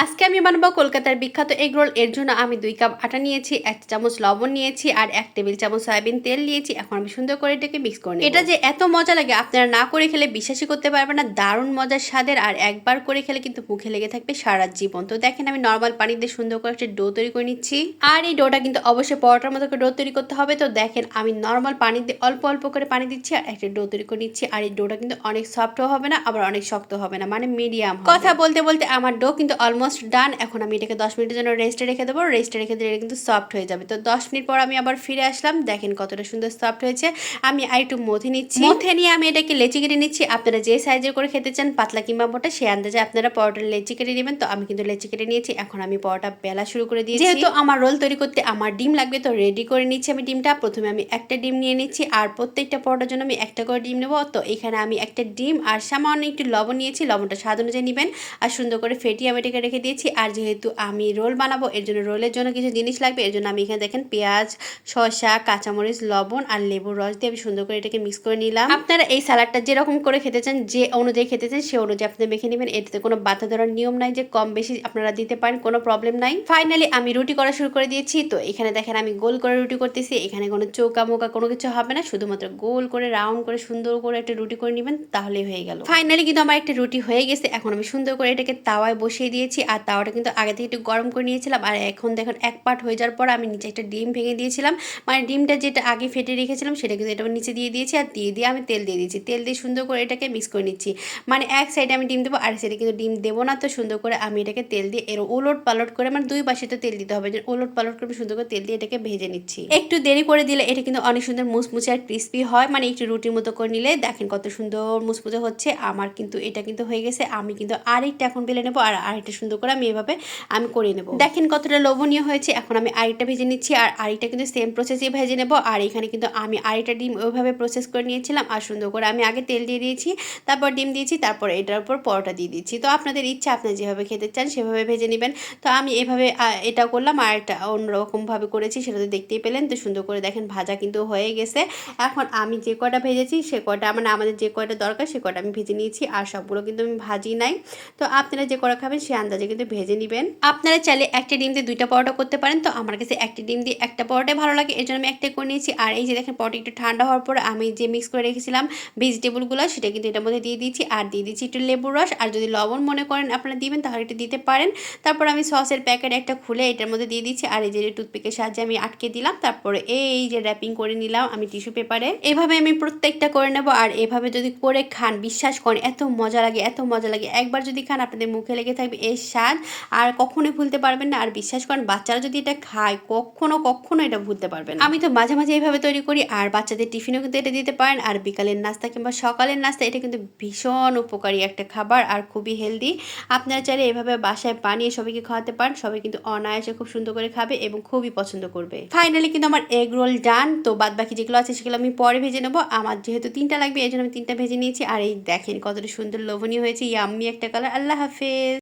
আজকে আমি বানাবো কলকাতার বিখ্যাত এগ রোল। এর জন্য আমি দুই কাপ আটা নিয়েছি, এক চামচ লবণ নিয়েছি, আর এক টেবিল চামচ সয়াবিন তেল নিয়েছি। এখন আমি সুন্দর করে এটাকে মিক্স করে। এটা যে এত মজা লাগে, আপনারা না করে খেলে বিশ্বাসই করতে পারবেন না। দারুণ মজার স্বাদের, আর একবার করে খেলে কিন্তু মুখে লেগে থাকবে সারা জীবন। তো দেখেন, আমি নর্মাল পানি দিয়ে সুন্দর করে একটা ডো তৈরি করে নিচ্ছি। আর এই ডোটা কিন্তু অবশ্যই পরোটার মতো ডো তৈরি করতে হবে। তো দেখেন, আমি নর্মাল পানি দিয়ে অল্প অল্প করে পানি দিচ্ছি আর একটা ডো তৈরি করে নিচ্ছি। আর এই ডোটা কিন্তু অনেক সফটও হবে না, আবার অনেক শক্ত হবে না মানে মিডিয়াম কথা বলতে বলতে আমার ডো কিন্তু অলমোস্ট ডান এখন আমি এটাকে দশ মিনিটের জন্য রেস্টে রেখে দেবো। রেস্টে রেখে দিলে এটা কিন্তু সফট হয়ে যাবে। তো দশ মিনিট পর আমি আবার ফিরে আসলাম। দেখেন কতটা সুন্দর সফট হয়েছে। আমি আর একটু মথে নিচ্ছি। মথে নিয়ে আমি এটাকে লেচি কেটে নিচ্ছি। আপনারা যে সাইজের করে খেতে চান পাতলা কিংবা মোটা সে আন্দাজে আপনারা পরোটার লেচি কেটে নেবেন। তো আমি কিন্তু লেচি কেটে নিয়েছি। এখন আমি পরোটা বেলা শুরু করে দিয়েছি। যেহেতু আমার রোল তৈরি করতে আমার ডিম লাগবে তো রেডি করে নিচ্ছি আমি ডিমটা। প্রথমে আমি একটা ডিম নিয়ে নিচ্ছি। আর প্রত্যেকটা পরোটার জন্য আমি একটা করে ডিম নেব। তো এখানে আমি একটা ডিম আর সামান্য একটু লবণ নিয়েছি। লবণটা স্বাদ অনুযায়ী নেবেন। আর সুন্দর করে ফেটিয়ে আমি এটাকে রেখে দিয়েছি। আর যেহেতু আমি রোল বানাবো, এর জন্য রোলের জন্য কিছু জিনিস লাগবে। এর জন্য আমি এখানে দেখেন পেঁয়াজ, শসা, কাঁচামরিচ, লবণ আর লেবুর রস দিয়ে আমি সুন্দর করে এটাকে মিক্স করে নিলাম। আপনারা এই স্যালাডটা যেরকম করে খেতে চান, যে অনুযায়ী খেতে চান, সে অনুযায়ী আপনি মেখে নেবেন। এটাতে কোনো বাধা ধরার নিয়ম নাই যে কম বেশি আপনারা দিতে পারেন, কোনো প্রবলেম নাই। ফাইনালি আমি রুটি করা শুরু করে দিয়েছি। তো এখানে দেখেন আমি গোল করে রুটি করতেছি। এখানে কোনো চৌকা মোকা কোনো কিছু হবে না। শুধুমাত্র গোল করে রাউন্ড করে, সুন্দর করে একটা রুটি করে নেবেন, তাহলেই হয়ে গেল। ফাইনালি কিন্তু আমার একটা রুটি হয়ে গেছে। এখন আমি সুন্দর করে এটাকে তাওয়ায় বসিয়ে দিয়েছি। আর তাওয়াটা কিন্তু আগে থেকে একটু গরম করে নিয়েছিলাম আর এখন দেখুন এক পার্ট হয়ে যাওয়ার পর আমি নিচে একটা ডিম ভেঙে দিয়েছিলাম। মানে ডিমটা যেটা আগে ফেটে রেখেছিলাম সেটা কিন্তু এটা নিচে দিয়ে দিয়েছি আর দিয়ে দিয়ে আমি তেল দিয়ে দিয়েছি। তেল দিয়ে সুন্দর করে এটাকে মিক্স করে নিচ্ছি। মানে এক সাইডে আমি ডিম দেবো আর সাইডে কিন্তু ডিম দেবো না। তো সুন্দর করে আমি এটাকে তেল দিয়ে এর ওলট পালট করে মানে দুই পাশে তো তেল দিতে হবে। যে ওলট পালট করে সুন্দর করে তেল দিয়ে এটাকে ভেজে নিচ্ছি। একটু দেরি করে দিলে এটা কিন্তু অনেক সুন্দর মুসমুচে আর ক্রিস্পি হয়। মানে একটু রুটির মতো করে নিলে দেখেন কত সুন্দর মুসমুচে হচ্ছে। আমার কিন্তু এটা কিন্তু হয়ে গেছে। আমি কিন্তু আরেকটা এখন বেলে নেব আর আরেকটা সুন্দর করে আমি এভাবে আমি করে নেব। দেখেন কতটা লোভনীয় হয়েছে, এখন আমি আরেকটা ভেজে নিচ্ছি আর আরেকটা কিন্তু সেম প্রসেসে ভেজে নেব আর এখানে কিন্তু আমি আরেকটা ডিম ওইভাবে প্রসেস করে নিয়েছিলাম আর সুন্দর করে আমি আগে তেল দিয়ে দিয়েছি, তারপর ডিম দিয়েছি, তারপর এটার উপর পরোটা দিয়ে দিচ্ছি তো আপনাদের ইচ্ছা আপনারা যেভাবে খেতে চান সেভাবে ভেজে নেবেন। তো আমি এভাবে এটা করলাম আর একটা অন্যরকমভাবে করেছি, সেটা তো দেখতেই পেলেন। তো সুন্দর করে দেখেন ভাজা কিন্তু হয়ে গেছে। এখন আমি যে কটা ভেজেছি সে কটা মানে আমাদের যে কটা দরকার সে কটা আমি ভেজে নিয়েছি আর সবগুলো কিন্তু আমি ভাজি নাই। তো আপনারা যে কটা খাবেন সে আন্দাজে কিন্তু ভেজে নেবেন। আপনারা চাইলে একটা ডিম দিয়ে দুইটা পরোটা করতে পারেন। তো আমার কাছে একটা ডিম দিয়ে একটা পরোটাই ভালো লাগে, এর জন্য আমি একটাই করে নিয়েছি। আর এই যে দেখেন, পরোটা একটু ঠান্ডা হওয়ার পর আমি যে মিক্স করে রেখেছিলাম ভেজিটেবলগুলো সেটা কিন্তু এটার মধ্যে দিয়ে দিয়েছি। আর দিয়ে দিচ্ছি একটু লেবুর রস। আর যদি লবণ মনে করেন আপনারা দিবেন, তাহলে এটা দিতে পারেন। তারপর আমি সসের প্যাকেট একটা খুলে এটার মধ্যে দিয়ে দিচ্ছি আর এই যে টুথপিকের সাহায্যে আমি আটকে দিলাম। তারপরে এই যে র্যাপিং করে নিলাম আমি টিস্যু পেপারে এভাবে আমি প্রত্যেকটা করে নেব। আর এভাবে যদি করে খান, বিশ্বাস করেন, এত মজা লাগে, এত মজা লাগে। একবার যদি খান, আপনাদের মুখে লেগে থাকবে এর স্বাদ আর কখনোই ভুলতে পারবেন না। আর বিশ্বাস করেন, বাচ্চারা যদি এটা খায়, কখনো কখনো এটা ভুলতে পারবেন আমি তো মাঝে মাঝে এইভাবে তৈরি করি, আর বাচ্চাদের টিফিনও কিন্তু এটা দিতে পারেন। আর বিকালের নাস্তা কিংবা সকালের নাস্তা, এটা কিন্তু ভীষণ উপকারী একটা খাবার আর খুবই হেলদি। আপনারা চাইলে এভাবে বাসায় বানিয়ে সবাইকে খাওয়াতে পারেন। সবাই কিন্তু অনায়াসে খুব সুন্দর করে খাবে এবং খুবই পছন্দ করবে। ফাইনালি কিন্তু আমার এগ রোল ডান তো বাদ বাকি যেগুলো আছে, সেগুলো আমি পরে ভেজে নেব। আমার যেহেতু তিনটা লাগবে এই জন্য আমি তিনটা ভেজে নিয়েছি। আর এই দেখেন কতটা সুন্দর লোভনীয় হয়েছে ইয়াম্মি একটা কালার আল্লাহ হাফেজ।